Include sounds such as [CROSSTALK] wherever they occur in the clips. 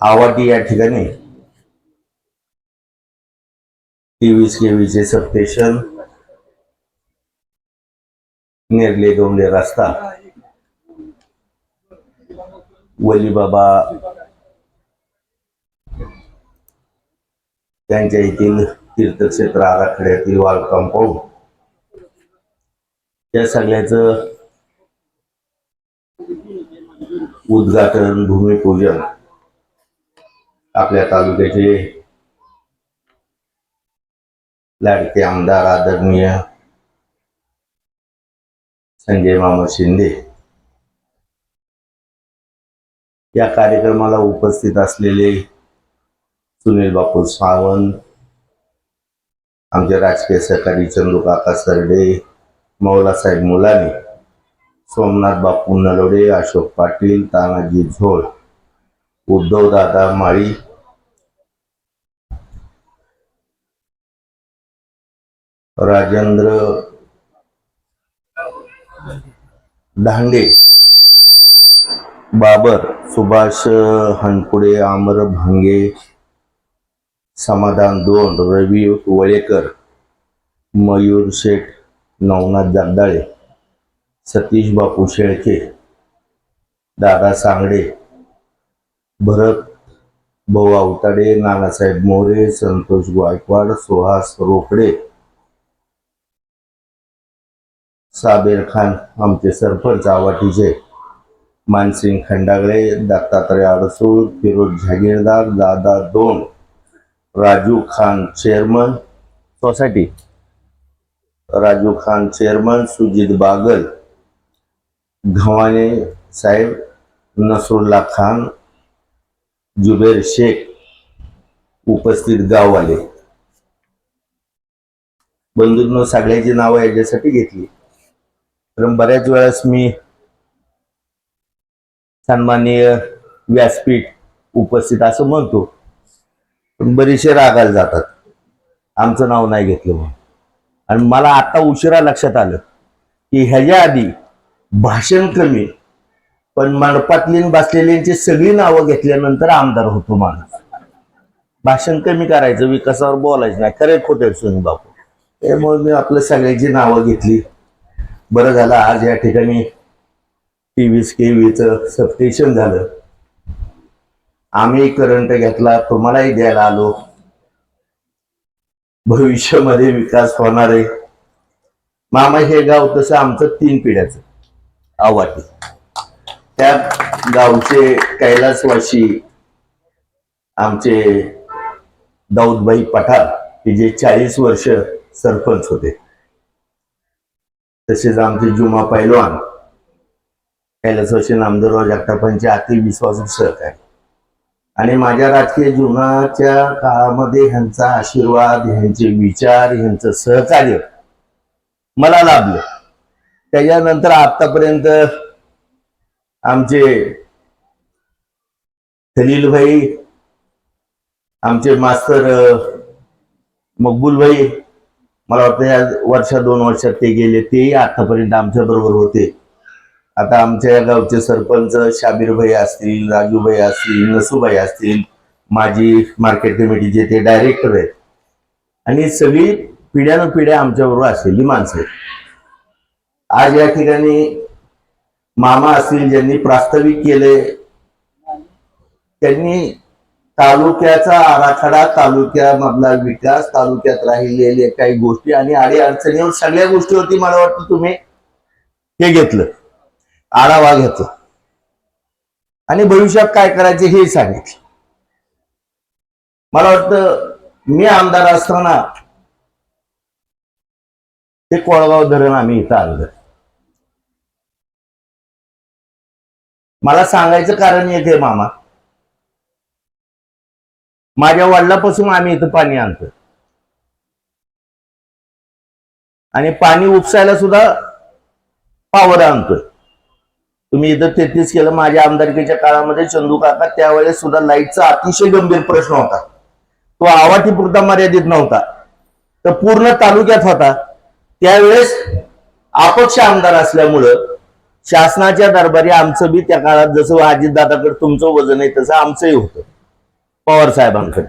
आवाटी या ठिकाणी. तेवीस केवीचे सबस्टेशन नेरले दोंडे रस्ता. वलीबाबा त्यांच्या येथील तीर्थक्षेत्र आराखड्यातील वाल कंपाऊंड या सगळ्याच उद्घाटन भूमिपूजन. आपल्या तालुक्याचे लाडके आमदार आदरणीय संजय मामा शिंदे. या कार्यक्रमाला उपस्थित असलेले सुनील बापू सावंत आमचे राजकीय सहकारी चंदूकाका सरडे मौलासाहेब मुलाने सोमनाथ बापू नलोडे अशोक पाटील तानाजी झोळ उद्धव दादा माळी. राजेंद्र धांडे बाबर सुभाष हनपुडे आमर भांगे. समाधान दोन रवी वळेकर. मयूर शेठ नवनाथ जगदाळे सतीश बापू शेळके. दादा सांगडे. भरत भाऊ आवताडे नानासाहेब मोरे संतोष गायकवाड सुहास रोकडे साबेर खान आमचे सरपंच आवाटीचे मानसिंग खंडागळे दत्तात्रय अडसूळ फिरोज जहागीरदार दादा दोन Raju Khan chairman society. Raju Khan chairman Sujit Bagal Ghawane साहेब नसरुल्ला खान जुबेर शेख उपस्थित गाववाले. बंधूंनो सगळ्याची नावं याच्यासाठी घेतली. कारण बऱ्याच वेळेस मी सन्माननीय व्यासपीठ उपस्थित असं म्हणतो पण बरेचसे रागाला जातात. आमचं नाव नाही घेतलं म्हणून. आणि मला आता उशिरा लक्षात आलं की ह्याच्या आधी भाषण कमी पण मंडपातली बसलेल्यांची सगळी नावं घेतल्यानंतर आमदार होतो माणूस. भाषण कमी करायचं विकासावर बोलायचं नाही. खरे खोटे सुनी बापू. त्यामुळे मी आपल्या सगळ्यांची नावं घेतली. बरं झालं आज या ठिकाणी तेवीस केवीचं सबस्टेशन झालं. आम्ही करंट घेतला तुम्हालाही द्यायला आलो. भविष्यामध्ये विकास होणार आहे. मामा हे गाव तसं आमचं तीन पिढ्याचं. आवाटी त्या गावचे कैलासवासी आमचे दाऊदभाई पठार हे जे चाळीस वर्ष सरपंच होते. तसेच आमचे जुमा पैलवान कैलासवासी नामदेवराव जगतापांचे अति विश्वासू आहे आणि माझ्या राजकीय जीवनाच्या काळामध्ये ह्यांचा आशीर्वाद ह्यांचे विचार ह्यांचं सहकार्य मला लाभलं. त्याच्यानंतर आतापर्यंत आमचे खलीलभाई आमचे मास्तर मकबूलभाई मला वाटतं या वर्षा दोन वर्षात ते गेले तेही आतापर्यंत आमच्या बरोबर होते. आता आमच्या या गावचे सरपंच शाबीरभाई असतील राजूभाई असतील नसूभाई असतील माजी मार्केट कमिटीचे ते डायरेक्टर आहेत. आणि सगळी पिढ्यानं पिढ्या आमच्याबरोबर असलेली माणसं आहेत. आज या ठिकाणी मामा असतील ज्यांनी प्रास्ताविक केले त्यांनी तालुक्याचा आराखडा तालुक्यामधला विकास तालुक्यात राहिलेल्या काही गोष्टी आणि आडी अडचणीवर सगळ्या गोष्टीवरती मला वाटतं तुम्ही हे घेतलं आढावा घेतला. आणि भविष्यात काय करायचे हे सांगितलं. मला वाटतं मी आमदार असताना ते कोळगाव धरण आम्ही इथं आणलं. मला सांगायचं कारण एक आहे मामा. माझ्या वडिलापासून आम्ही इथं पाणी आणतो आणि पाणी उपसायला सुद्धा पावर आणतोय. तुम्ही इथं तेहतीस केलं माझ्या आमदारकीच्या काळामध्ये चंदू काका त्यावेळेस सुद्धा लाईटचा अतिशय गंभीर प्रश्न होता. तो आवाटी पुरता मर्यादित नव्हता. तर पूर्ण तालुक्यात होता. त्यावेळेस अपक्ष आमदार असल्यामुळं शासनाच्या दरबारी आमचं बी त्या काळात जसं अजितदादाकडे तुमचं वजन आहे तसं आमचंही होतं. पवार साहेबांकडे.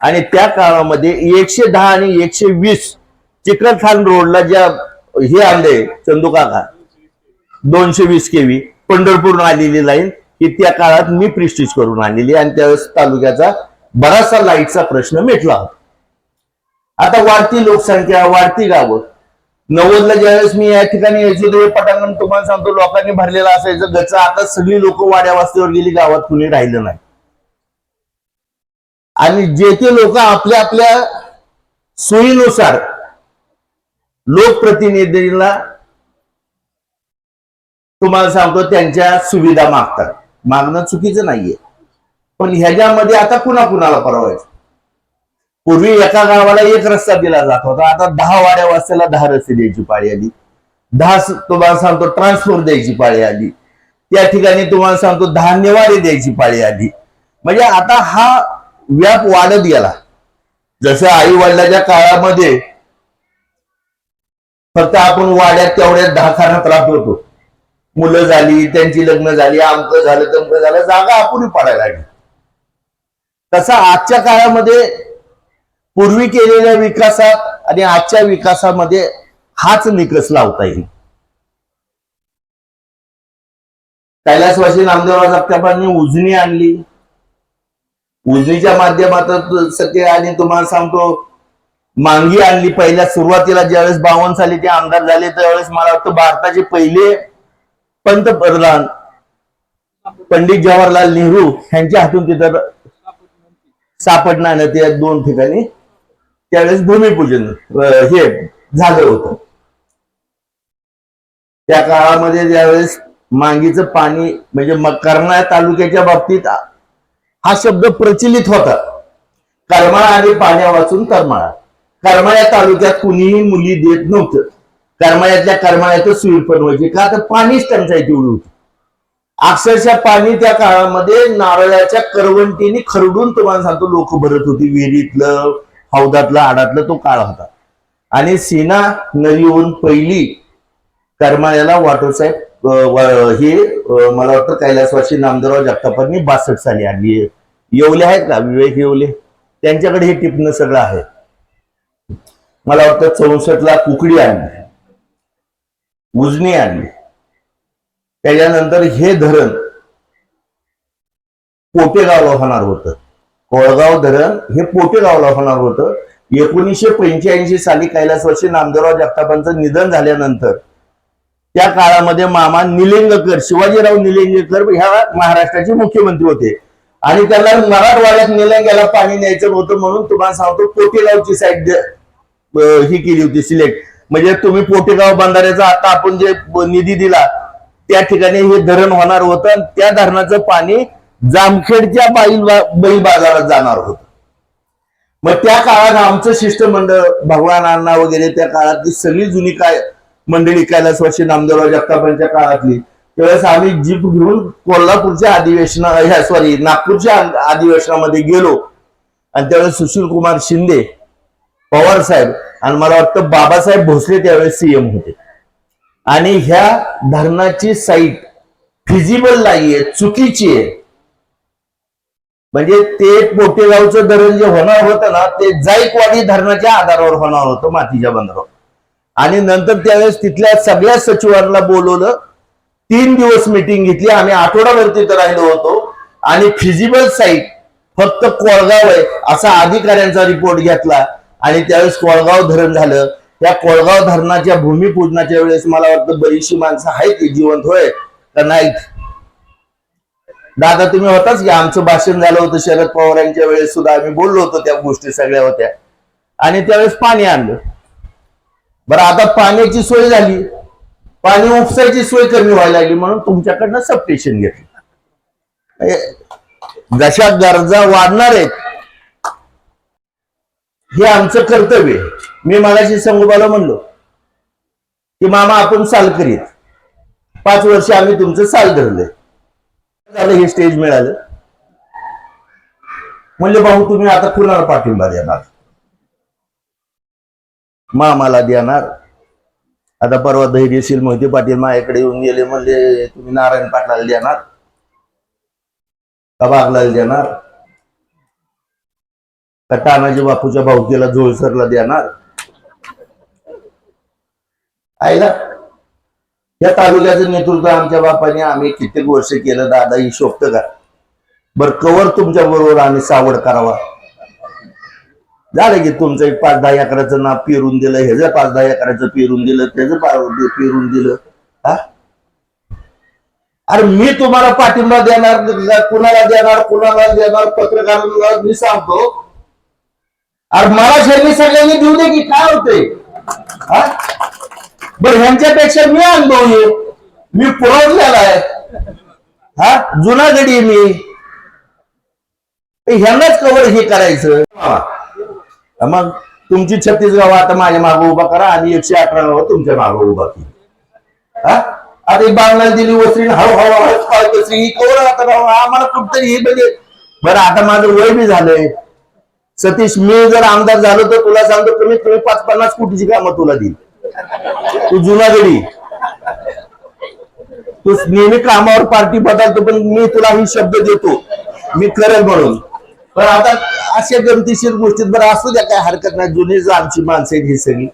आणि त्या काळामध्ये एकशे दहा आणि एकशे वीस चिकलखान रोडला ज्या हे आणले चंदू काका दोनशे वीस केवी पंढरपूर आलेली लाईन ही त्या काळात मी प्रिस्टिज करून आलेली आणि त्यावेळेस तालुक्याचा बराचसा लाईटचा प्रश्न मिटला होता. आता वाढती लोकसंख्या वाढती गावं नव्वदला ज्यावेळेस मी या ठिकाणी यायचो ते पटांगण तुम्हाला सांगतो लोकांनी भरलेलं असायचं. गच आता सगळी लोक वाड्या वास्तीवर गेली गावात कुणी राहिलं नाही. आणि जे ते लोक आपल्या आपल्या सोयीनुसार लोकप्रतिनिधीला तुम्हाला सांगतो त्यांच्या सुविधा मागतात. मागणं चुकीचं नाहीये. पण ह्याच्यामध्ये आता कुणा कुणाला परवायचं? पूर्वी एका गावाला एक रस्ता दिला जात होता. आता दहा वाड्या वाजताला दहा रस्ते द्यायची पाळी आली. दहा तुम्हाला सांगतो ट्रान्सपोर्ट द्यायची पाळी आली. त्या ठिकाणी तुम्हाला सांगतो दहा निवारे द्यायची पाळी आली. म्हणजे आता हा व्याप वाढत गेला. जसं आई वडिलाच्या काळामध्ये फक्त आपण वाड्यात तेवढ्यात दहा खानात राहत होतो. मुलं झाली त्यांची लग्न झाली आमकं झालं तमकं झालं जागा आपण पडायला लागली. तसा आजच्या काळामध्ये पूर्वी केलेल्या विकासात आणि आजच्या विकासामध्ये हाच निकष लावता येईल. कैलासवासी नामदेवराव जगतापांनी उजनी आणली. उजनीच्या माध्यमातून सत्य आणि तुम्हाला सांगतो मांगी आणली पहिल्या सुरुवातीला ज्यावेळेस बावन्न साली ते आमदार झाले त्यावेळेस मला वाटतं भारताचे पहिले पंतप्रधान पंडित जवाहरलाल नेहरू यांच्या हातून तिथं सापडणार ते दोन ठिकाणी. त्यावेळेस भूमिपूजन हे झालं होतं. त्या काळामध्ये ज्यावेळेस मांगीचं पाणी म्हणजे म- तालुक्याच्या बाबतीत हा शब्द प्रचलित होता. करमाळा आणि पाण्या वाचून करमाळा करमाळ्या तालुक्यात कुणीही मुली देत नव्हतं. करमाळ्यातल्या करमाळ्याचं सुईर बनवायची का तर पाणीच टंचाई तेवढी होती. अक्षरशः पाणी त्या काळामध्ये नारळाच्या करवंटीने खरडून तुम्हाला सांगतो लोक भरत होती. विहिरीतलं हौदातला आडातलं तो काळ होता. आणि सीना नदीहून पहिली करमाळ्याला वाटोसाहेब हे मला वाटतं कैलासवासी नामदेवराव जगतापांनी बासष्ट साली आणली येवले आहेत का? विवेक येवले. त्यांच्याकडे हे टिपणं सगळं आहे. मला वाटतं चौसष्ट ला कुकडी आणली. उजनी आणली. त्याच्यानंतर हे धरण पोटेगावला होणार होतं. कोळगाव धरण हे पोटेगावला होणार होतं. एकोणीसशे पंच्याऐंशी साली कैलासवासी नामदेवराव जगतापांचं निधन झाल्यानंतर त्या काळामध्ये मामा निलिंगकर शिवाजीराव निलिंगकर ह्या महाराष्ट्राचे मुख्यमंत्री होते. आणि त्यांना मराठवाड्यात निलंग्याला पाणी न्यायचं होतं म्हणून तुम्हाला सांगतो पोटेगावची साईड ही केली होती सिलेक्ट म्हणजे तुम्ही पोटेगाव बंधाऱ्याचा आता आपण जे निधी दिला त्या ठिकाणी हे धरण होणार होतं आणि त्या धरणाचं पाणी जामखेडच्या बैल बैल बाजारात जाणार होत. मग त्या काळात आमचं शिष्टमंडळ भगवान अण्णा वगैरे त्या काळातली सगळी जुनी काय मंडळी कैलासवासी नामदेवराव जगतापांच्या काळातली त्यावेळेस आम्ही जीप घेऊन कोल्हापूरच्या अधिवेशन ह्या सॉरी नागपूरच्या अधिवेशनामध्ये गेलो. आणि त्यावेळेस सुशील कुमार शिंदे पवार साहेब आणि मला वाटतं बाबासाहेब भोसले त्यावेळेस सीएम होते. आणि ह्या धरणाची साईट फिजिबल नाहीये चुकीची आहे. म्हणजे ते पोटेगावचं धरण जे होणार होतं ना ते जायकवाडी धरणाच्या आधारावर होणार होतं मातीच्या बंदरावर. आणि नंतर त्यावेळेस तिथल्या सगळ्या सचिवांना बोलवलं. तीन दिवस मिटिंग घेतली. आम्ही आठवडाभर तिथं राहिलो होतो. आणि फिजिबल साईट फक्त कोळगाव आहे असा अधिकाऱ्यांचा रिपोर्ट घेतला. आणि त्यावेळेस कोळगाव धरण झालं. त्या कोळगाव धरणाच्या भूमिपूजनाच्या वेळेस मला वाटतं बरीचशी माणसं आहेत ती जिवंत होय. का नाहीत? दादा तुम्ही होताच की आमचं भाषण झालं होतं शरद पवार यांच्या वेळेस सुद्धा आम्ही बोललो होतो त्या गोष्टी सगळ्या होत्या. आणि त्यावेळेस पाणी आणलं. बरं आता पाण्याची सोय झाली. पाणी उपसायची सोय कमी व्हायला लागली म्हणून तुमच्याकडनं सबस्टेशन घेतलं. म्हणजे जशा गरजा वाढणार आहेत हे आमचं कर्तव्य मी मगाशी संगोबाला म्हणलो की मामा आपण साल करीत. पाच वर्ष आम्ही तुमचं साल धरलंय. झालं हे स्टेज मिळालं. म्हणजे भाऊ तुम्ही आता कुणाला पाठिंबा देणार? मामाला देणार? आता परवा धैर्यशील मोहिते पाटील माझ्याकडे येऊन गेले म्हणले तुम्ही नारायण पाटलाला देणार? का बागलाला देणार? का तानाजी बापूच्या भाऊकीला जोळसरला देणार? आहे ना या तालुक्याचं नेतृत्व आमच्या बापाने आम्ही कित्येक वर्ष केलं दादा ही शोभत का? बर कवर तुमच्या बरोबर आम्ही सावड करावा. झालं की तुमचं एक पाच दहा एकराचं नाव पेरून दिलं ह्याचं पाच दहा एकराचं पेरून दिलं त्याचं पेरून दिलं हा? अरे मी तुम्हाला पाठिंबा देणार कुणाला देणार कुणाला देणार पत्रकारांना मी सांगतो. अरे मला शेरणी सगळ्यांनी देऊ दे की काय होते बर ह्यांच्यापेक्षा मी अनुभवी आहे. मी पुरवलेला आहे. हा? जुना गडी आहे मी. ह्यांनाच कवर हे करायचं. हा. मग तुमची छत्तीस गावं आता माझ्या मागे उभा करा आणि एकशे अठरा गावं तुमच्या मागे उभा केली हा? आता बांगला दिली वस्त्री हळूहळू हळू ही कवर आता राव, आम्हाला कुठतरी हे म्हणजे बरं आता माझं वय बी झालंय. सतीश मी जर आमदार झालो तर तुला सांगतो कमीत कमी पाच पन्नास कोटीची कामं तुला देईल तू जुना गडी. तू नेहमी कामावर पार्टी बदलतो पण मी तुला ही शब्द देतो. मी करेल म्हणून. पण आता अशा गमतीशीर गोष्टीत बरं असू द्या काय हरकत नाही. जुनी आमची माणसं आहेत ही सगळी.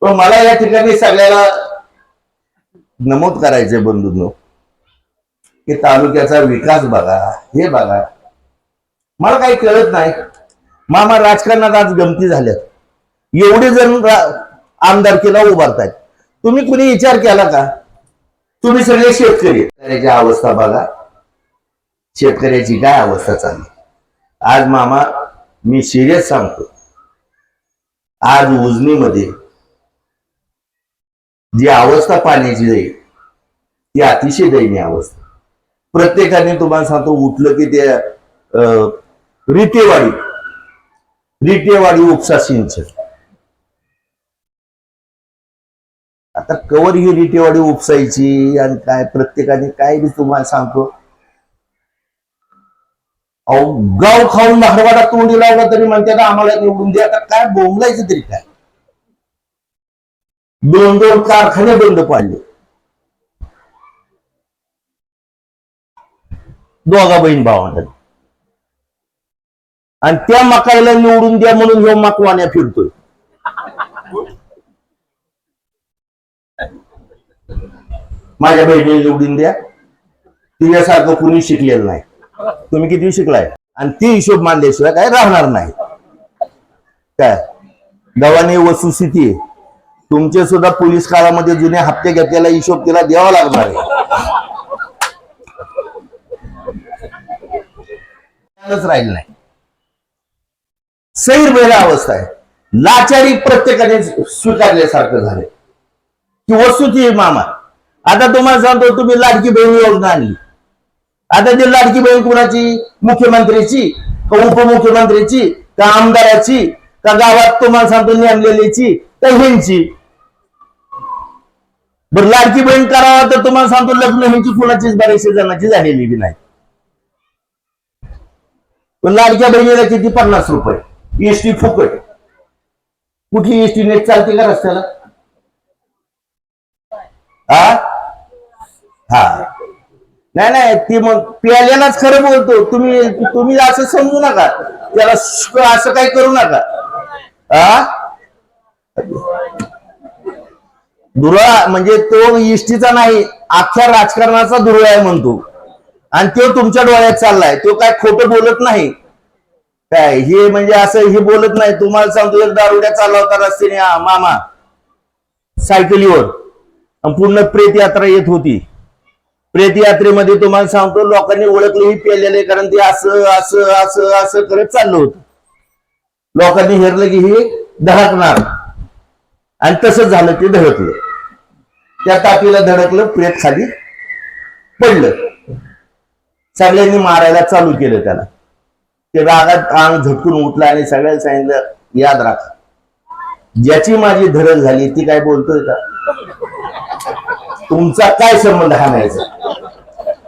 पण मला या ठिकाणी सगळ्याला नमूद करायचंय बंधूंनो. की तालुक्याचा विकास बघा हे बघा. मला काही कळत नाही. मामा राजकारणात आज गमती झाल्या एवढे जण रा- आमदारकीला उभारतायत. तुम्ही कुणी विचार केला का? तुम्ही सगळे शेतकरी शेतकऱ्याची अवस्था बघा. शेतकऱ्याची काय अवस्था चालली? आज मामा मी सिरियस सांगतो. आज उजनीमध्ये जी अवस्था पाण्याची जाईल ती अतिशय दयनीय अवस्था. प्रत्येकाने तुम्हाला सांगतो उठलं की ते अं, रितेवाडी रिटेवाडी उपसा सिंचन. आता कवर युनिटी रिटेवाडी उपसायची आणि काय प्रत्येकाने काय बी तुम्हाला सांगतो. अहो गाव खाऊन धारवाडा तोंडी लावला तरी म्हणते आम्हाला निवडून द्या. आता काय बोंबलायचं तरी काय? दोन दोन कारखाने बंद पाडले. दोघा बहीण भावांना. आणि त्या मकाईला निवडून द्या म्हणून ह्यो मकवाण्या फिरतोय. माझ्या बहिणीला निवडून द्या. तिच्यासारखं कुणी शिकलेलं नाही. तुम्ही किती शिकलाय? आणि ती हिशोब मानल्याशिवाय काय राहणार नाही. काय? गव्हाने वस्तुस्थिती आहे. तुमचे सुद्धा पोलीस काळामध्ये जुने हप्ते घेतलेला हिशोब तिला द्यावा लागणार आहे. राहील नाही. सैर बेला अवस्था आहे. लाचारी प्रत्येकाने स्वीकारल्यासारखं झालंय. की वस्तुती मामा. आता तुम्हाला सांगतो तुम्ही लाडकी बहीण योजना आणली. आता ती लाडकी बहीण कुणाची? मुख्यमंत्रीची का उपमुख्यमंत्रीची? का आमदाराची? का गावात तुम्हाला सांगतो नेमलेलीची? का ह्यांची? बरं लाडकी बहीण करावं तर तुम्हाला सांगतो लग्न ह्यांची कुणाचीच बऱ्याचशे जणांची झालेली बी नाही. पण लाडक्या बहिणीला किती? पन्नास रुपये. एसटी फुकट. कुठली एसटी नेट चालते का रस्त्याला हा हा. नाही नाही ती मग प्यालेलाच खरं बोलतो. तुम्ही तुम्ही असं समजू नका. त्याला असं काही करू नका. हा दुरा म्हणजे तो इष्टीचा नाही अख्ख्या राजकारणाचा दुर्वा आहे म्हणतो. आणि तो तुमच्या डोळ्यात चाललाय. तो काय खोटं बोलत नाही. काय हे म्हणजे असं हे बोलत नाही. तुम्हाला सांगतो एक दारुड्या चालला होता रस्त्याने. मामा सायकलीवर. पूर्ण प्रेत यात्रा येत होती. प्रेत यात्रेमध्ये तुम्हाला सांगतो लोकांनी ओळखलंही ही पेलेले कारण ते असं असं असं असं करत चाललं होतं. लोकांनी हेरलं की हे धडकणार. आणि तसंच झालं ते धडकलं. त्या तापीला धडकलं प्रेत खाली पडलं. सगळ्यांनी मारायला चालू केलं त्याला. ते रागात अंग झटकून उठलं आणि सगळ्यांनी सांगितलं याद राखा. ज्याची माझी धडक झाली ती काय बोलतोय का? तुमचा काय संबंध हाणायचा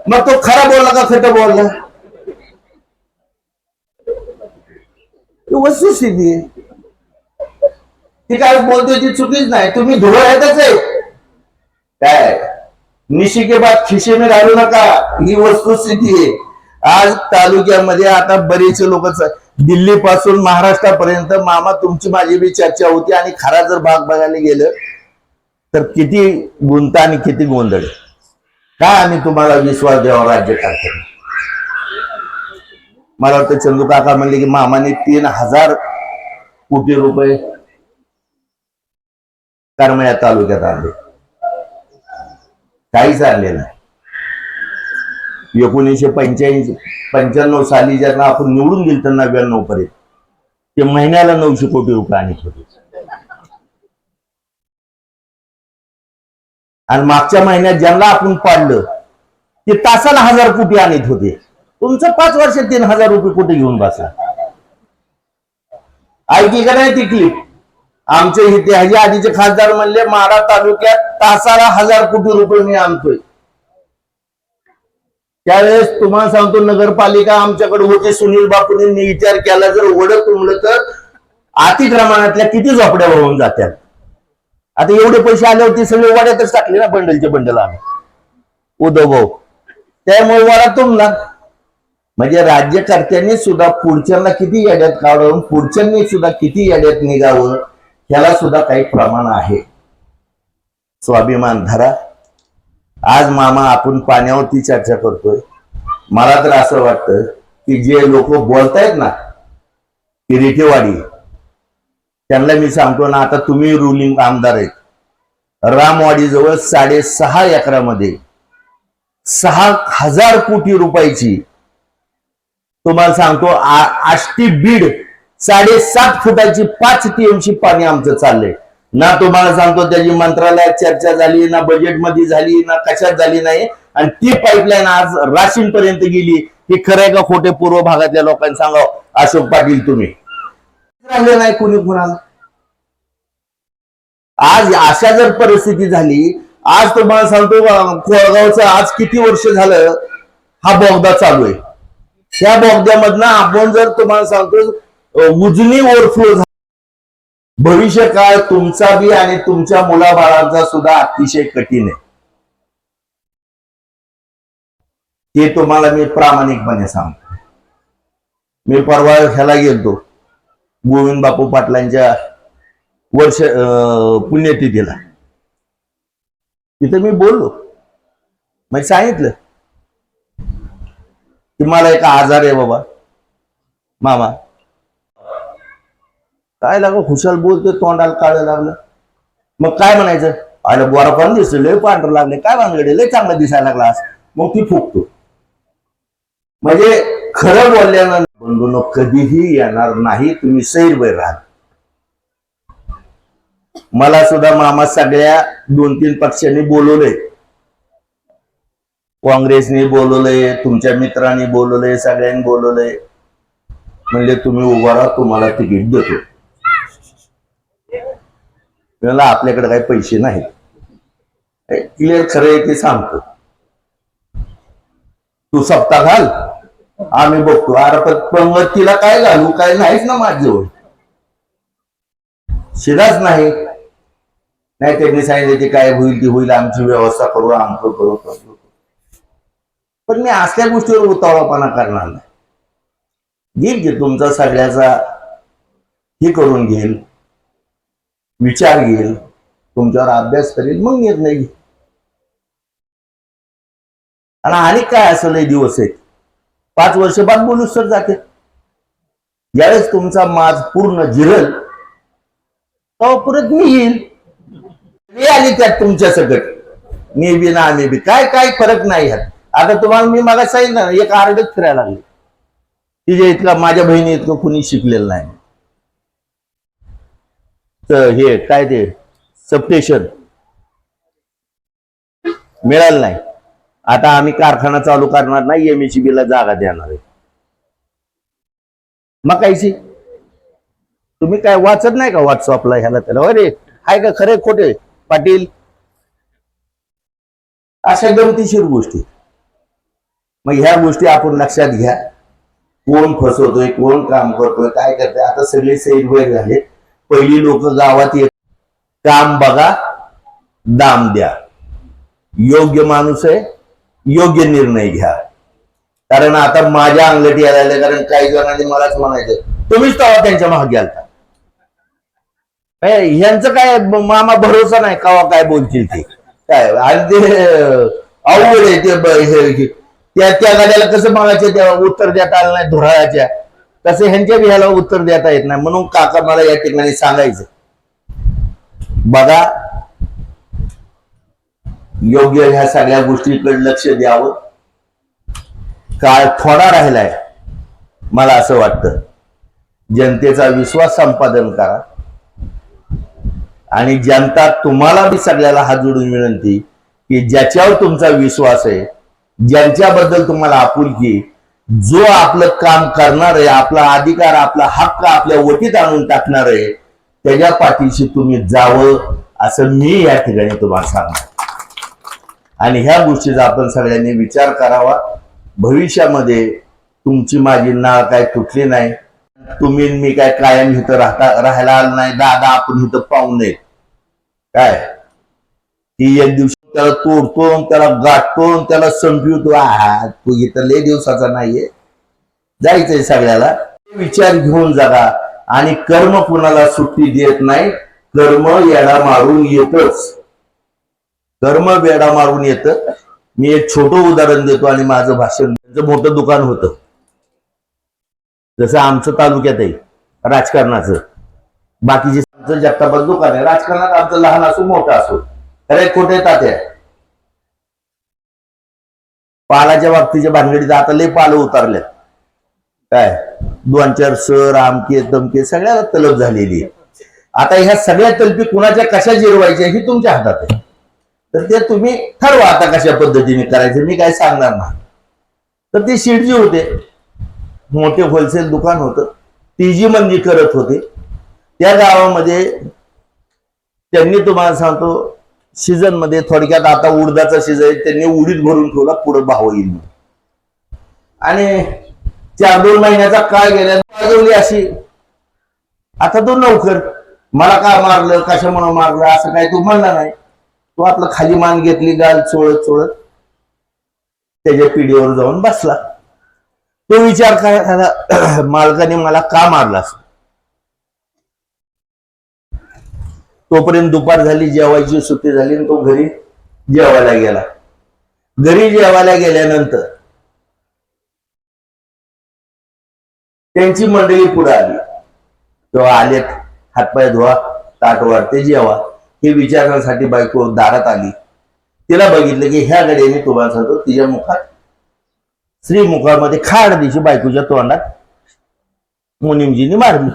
मग तो खरा बोलला का खट बोलला? वस्तुस्थिती आहे. ती काय बोलतोय ती चुकीच नाही. तुम्ही धुळ येतच आहे. काय? निशिकेबाद बाद खिशे घालू नका. ही वस्तुस्थिती आहे. आज तालुक्यामध्ये आता बरेचसे लोक दिल्ली पासून महाराष्ट्रापर्यंत मामा तुमची माझी बी चर्चा होती आणि खरा जर भाग बघायला गेलं तर किती गुंता आणि किती गोंधळ. का काय आम्ही तुम्हाला विश्वास द्यावा राज्य करताना मला वाटतं चंदू काका म्हणले की मामाने तीन हजार कोटी रुपये करमया तालुक्यात आणले. काहीच आणले नाही. एकोणीसशे पंच्याऐंशी पंच्याण्णव साली ज्यांना आपण निवडून गेलो तर नव्याण्णव पर्यंत. ते महिन्याला नऊशे कोटी रुपये आणत होते. आणि मागच्या महिन्यात ज्यांना आपण पाडलं ते तासाला हजार कोटी आणत होते. तुमचं पाच वर्ष तीन हजार रुपये कोटी घेऊन बसा. ऐकी का नाही तिकली आमचे इथे ह्याचे आधीचे खासदार म्हणले मारा तालुक्यात तासाला हजार कोटी रुपये मी आणतोय. त्यावेळेस तुम्हाला सांगतो नगरपालिका आमच्याकडे होती सुनील बापूंनी विचार केला जर वडं तुमलं तर अतिक्रमणातल्या किती झोपड्या होऊन जात्या आता एवढे पैसे आले होते सगळे वाड्यातच टाकले ना बंडलचे बंडल आम्ही. उद्धव भाऊ. त्यामुळे वाडा तुमला म्हणजे राज्यकर्त्यांनी सुद्धा पुढच्यांना किती याड्यात काढून पुढच्यांनी सुद्धा किती याड्यात निघावं ह्याला सुद्धा काही प्रमाण आहे. स्वाभिमान धरा. आज मामा आपण पाण्यावरती चर्चा करतोय. मला तर असं वाटतं की जे लोक बोलतायत ना की रिठेवाडी त्यांना मी सांगतो ना आता तुम्ही रुलिंग आमदार आहेत. रामवाडी जवळ साडेसहा एकरामध्ये सहा हजार कोटी रुपयाची तुम्हाला सांगतो आष्टी बीड साडेसात फुटाची पाच टीएमसी पाणी आमचं चाललंय. ना तुम्हाला सांगतो त्याची मंत्रालयात चर्चा झाली ना बजेटमध्ये झाली ना कशात झाली नाही. आणि ती पाईपलाईन आज राशीन पर्यंत गेली. ही खरंय का खोटे? पूर्व भागातल्या लोकांनी सांगावं अशोक पाटील तुम्ही. राहिले नाही कुणी कुणाला? आज अशा जर परिस्थिती झाली आज तुम्हाला सांगतो कोळगावचं आज किती वर्ष झालं हा बोगदा चालू आहे. त्या बोगद्यामधनं आपण जर तुम्हाला सांगतो उजनी ओव्हरफ्लो झाला. भविष्य काळ तुमचा बी आणि तुमच्या मुलाबाळांचा सुद्धा अतिशय कठीण आहे. ते तुम्हाला मी प्रामाणिकपणे सांगतो. मी परवा ह्याला गेलतो गोविंद बापू पाटलांच्या वर्ष अं, पुण्यतिथीला तिथं मी बोललो. म्हणजे सांगितलं की मला एक आजार आहे बाबा. मामा काय लागलं? खुशाल बोलतोय तोंडाला काळं लागलं. मग काय म्हणायचं? आलं गोरा पण दिसलं लय पांढरं लागले. काय भानगडे लय चांगलं दिसायला लागला आज. मग ती फुकतो म्हणजे खरं बोलल्यानंतर बंधून कधीही येणार नाही तुम्ही सैरभर राहा. मला सुद्धा मामा सगळ्या दोन तीन पक्षांनी बोलवलंय. काँग्रेसने बोलवलंय तुमच्या मित्रांनी बोलवलंय सगळ्यांनी बोलवलंय. म्हणजे तुम्ही उभा राहा तुम्हाला तिकीट देतो. मला आपल्याकडे काही पैसे नाहीत. क्लिअर खरं आहे ते सांगतो. तू सप्ता घाल आम्ही बघतो. अरे पण तिला काय घालू काय नाहीच ना माझ्याजवळ. शिराच नाही नाही त्यांनी सांगितलं ते काय होईल ती होईल आमची व्यवस्था करू आमचं करू तसं करू. पण मी असल्या गोष्टीवर उतावळापणा करणार नाही. घेईल की तुमचा सगळ्याचा हे करून घेईल विचार घेईल तुमच्यावर अभ्यास करेल मग निर्णय घेईल. आणि आणि काय असं लय दिवस आहेत? पाच वर्ष बाद बोलूच तर जाते. ज्यावेळेस तुमचा माज पूर्ण जिरल तेव्हा परत मी येईल. मी आली त्यात तुमच्या सकट मी बी ना आम्ही बी. काय काय फरक नाही ह्यात. आता तुम्हाला मी मला सांगितलं ना एक आरडच फिरायला लागली. तिच्या इतका माझ्या बहिणी इतकं कुणी शिकलेलं नाही. तर हे काय ते सबस्टेशन मिळालं नाही. आता आम्ही कारखाना चालू करणार नाही एमएससीबी ला जागा देणार आहे. मग कायची तुम्ही काय वाचत नाही का व्हॉट्सअपला ह्याला त्याला? अरे आहे का खरे खोटे पाटील. अशा गमतीशीर गोष्टी. मग ह्या गोष्टी आपण लक्षात घ्या. कोण फसवतोय कोण काम करतोय काय करतोय आता सगळे सैरभर झाले पहिली लोक गावात येत. काम बघा दाम द्या. योग्य माणूस आहे योग्य निर्णय घ्या. कारण आता माझ्या अंगलटी यायला कारण काही जणांनी मलाच म्हणायचं तुम्हीच तेव्हा त्यांच्या महाग गेलता. यांचं काय मामा भरोसा नाही कवा काय बोलतील ते. काय आणि ते अवघड आहे ते हे- त्या त्या गाड्याला कसं मागायचे त्या उत्तर देता आलं नाही धुराळाच्या. तसं ह्यांच्या बी ह्याला उत्तर देता येत नाही. म्हणून काका मला या ठिकाणी सांगायचं. बघा योग्य ह्या सगळ्या गोष्टीकडे लक्ष द्यावं. काळ थोडा राहिलाय मला असं वाटतं. जनतेचा विश्वास संपादन करा. आणि जनता तुम्हाला बी सगळ्याला हात जोडून विनंती की ज्याच्यावर तुमचा विश्वास आहे ज्यांच्याबद्दल तुम्हाला आपुलकी जो आपलं काम करणार आहे आपला अधिकार आपला हक्क आपल्या वटीत आणून टाकणार आहे त्याच्या पाठीशी तुम्ही जावं असं मी या ठिकाणी तुम्हाला सांगणार. आणि ह्या गोष्टीचा आपण सगळ्यांनी विचार करावा. भविष्यामध्ये तुमची माझी नाळ काय तुटली नाही तुम्ही मी काय कायम इथं राहता राहायला आलं नाही. दादा आपण इथं पाहू नये. काय? ती एक दिवशी त्याला तोडतो त्याला गाठतो आणि त्याला संपवतो. तू इथं लय दिवसाचा नाहीये. जायचंय सगळ्याला. विचार घेऊन जागा. आणि कर्म कुणाला सुट्टी देत नाही कर्म येडा मारून येतच. कर्म वेडा मारून येतं. मी एक छोटं उदाहरण देतो आणि माझं भाषण. त्यांचं मोठं दुकान होतं. जसं आमचं तालुक्यात आहे राजकारणाचं. बाकीचे आमचं जगतापात दुकान आहे राजकारणात आमचं लहान असो मोठं असो अरे खोटे तात्या पालाच्या बाबतीच्या भानगडीत आता लय पाल उतरल्यात काय? दोन चार सर आमके तमके सगळ्याला तलब झालेली आहे. आता ह्या सगळ्या तलपी कुणाच्या कशा जिरवायच्या ही तुमच्या हातात आहे. तर ते तुम्ही ठरवा आता कशा पद्धतीने करायचं मी काय सांगणार नाही. तर ते शिडजी होते. मोठे होलसेल दुकान होतं. ती जी मंदी करत होते. त्या गावामध्ये त्यांनी तुम्हाला सांगतो सीझनमध्ये थोडक्यात आता उडदाचा सीझन आहे त्यांनी उडीद भरून ठेवला पुढे भाव येईल. आणि चार दोन महिन्याचा काळ गेल्या अशी. आता तो नोकर मला का मारलं कशामुळे मारलं असं काही तू म्हणला नाही. तो आपलं खाली मान घेतली गाल चोळत चोळत त्याच्या पिढीवर जाऊन बसला. तो विचार करायला [CLEARS THROAT] मालकाने मला का मारला असं? तोपर्यंत दुपार झाली जेवायची सुट्टी झाली आणि तो घरी जेवायला गेला. घरी जेवायला गेल्यानंतर त्यांची मंडळी पुढे आली. तेव्हा आलेत हातपाय धुवा ताट वाढते जेवा. हे विचारण्यासाठी बायको दारात आली. तिला बघितलं की ह्या गड्याने तुम्हाला सांगतो तिच्या मुखात श्रीमुखामध्ये खाड दिशी बायकोच्या तोंडात मुनिमजीने मारली.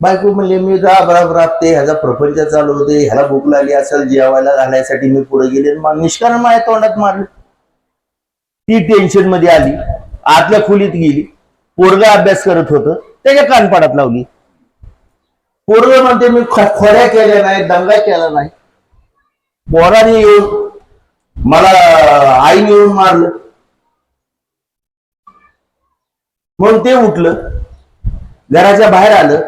बायको म्हणले मी राब राब राबते ह्याचा प्रपंच चालू होते ह्याला भूक लागली असेल जेवायला घालायसाठी मी पुढे गेले आणि निष्कारण माझ्या तोंडात मारले. ती टेन्शनमध्ये आली आतल्या खोलीत गेली पोरगा अभ्यास करत होतं त्याच्या कानपाडात लावली. पोरग म्हणते मी ख- खोड्या केल्या नाही दंगा केला नाही. पोराने येऊन मला आईने येऊन मारलं. म्हणून ते उठलं. घराच्या बाहेर आलं.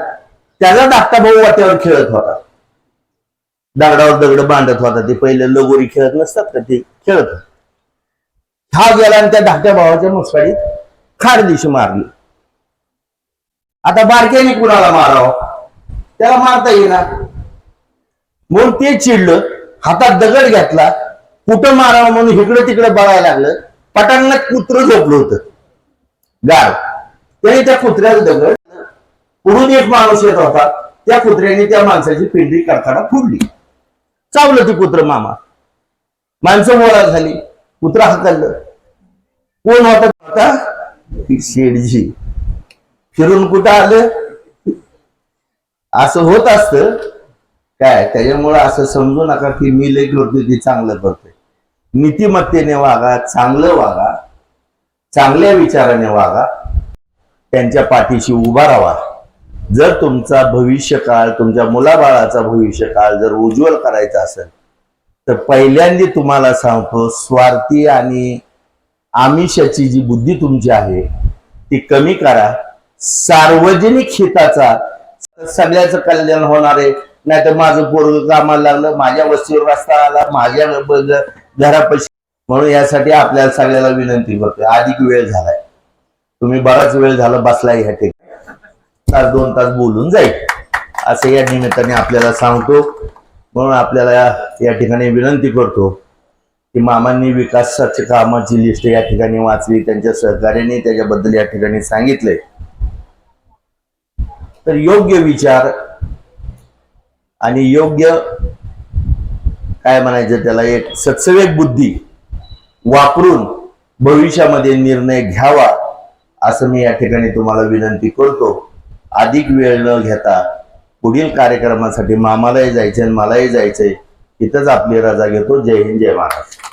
त्याचा धाकटा भाऊ वाट्यावर खेळत होता. दगडावर दगड बांधत होता. ते पहिले लगोरी खेळत नसतात का? ते खेळत हा गेला आणि त्या धाकट्या भावाच्या मुसकाडीत खाड दिशी मारली. आता बारक्याने कुणाला मारावं? त्याला मारता येईना. म्हणून ते चिडलं. हातात दगड घेतला. कुठं मारावं म्हणून इकडं तिकडं बघायला लागलं. पटांना कुत्र झोपलं होतं. गाड त्याने त्या कुत्र्याला दगड पुढून एक माणूस येत होता. त्या कुत्र्याने त्या माणसाची पिंडी करताना फुडली. चावलं ती कुत्र मामा. माणसं मोळा झाली. कुत्रा हकललं. कोण होता होता शेडजी. फिरून कुठं आलं? असं होत असत. काय? त्याच्यामुळं असं समजू नका की मी लई करतोय ती चांगलं करतोय. नीतिमत्तेने वागा चांगलं वागा चांगल्या विचाराने वागा. त्यांच्या पाठीशी उभा राहा. जर तुमचा भविष्य काळ तुमच्या मुलाबाळाचा भविष्य काळ जर उज्ज्वल करायचा असेल तर पहिल्यांदा तुम्हाला सांगतो स्वार्थी आणि आमिषाची जी बुद्धी तुमची आहे ती कमी करा. सार्वजनिक हिताचा सगळ्याचं कल्याण होणार आहे. नाही तर माझं पोरग कामाला लागलं माझ्या वस्तीवर रस्ता आला माझ्या घरापाशी म्हणून यासाठी आपल्याला सगळ्याला विनंती करतोय. अधिक वेळ झालाय. तुम्ही बराच वेळ झाला बसला ह्या ठिकाणी. तास दोन तास बोलून जाईल. असं या निमित्ताने आपल्याला सांगतो. म्हणून आपल्याला या- ठिकाणी विनंती करतो की मामांनी विकासाच्या कामाची लिस्ट या ठिकाणी वाचली त्यांच्या सहकार्याने त्याच्याबद्दल या ठिकाणी सांगितलंय. तर योग्य विचार आणि योग्य काय म्हणायचं त्याला एक सत्सवेक बुद्धी वापरून भविष्यामध्ये निर्णय घ्यावा. असं मी या ठिकाणी तुम्हाला विनंती करतो. अधिक वेळ न घेता पुढील कार्यक्रमासाठी मामालाही जायचंय आणि मलाही जायचंय. इथंच आपली रजा घेतो. जय हिंद जय महाराष्ट्र.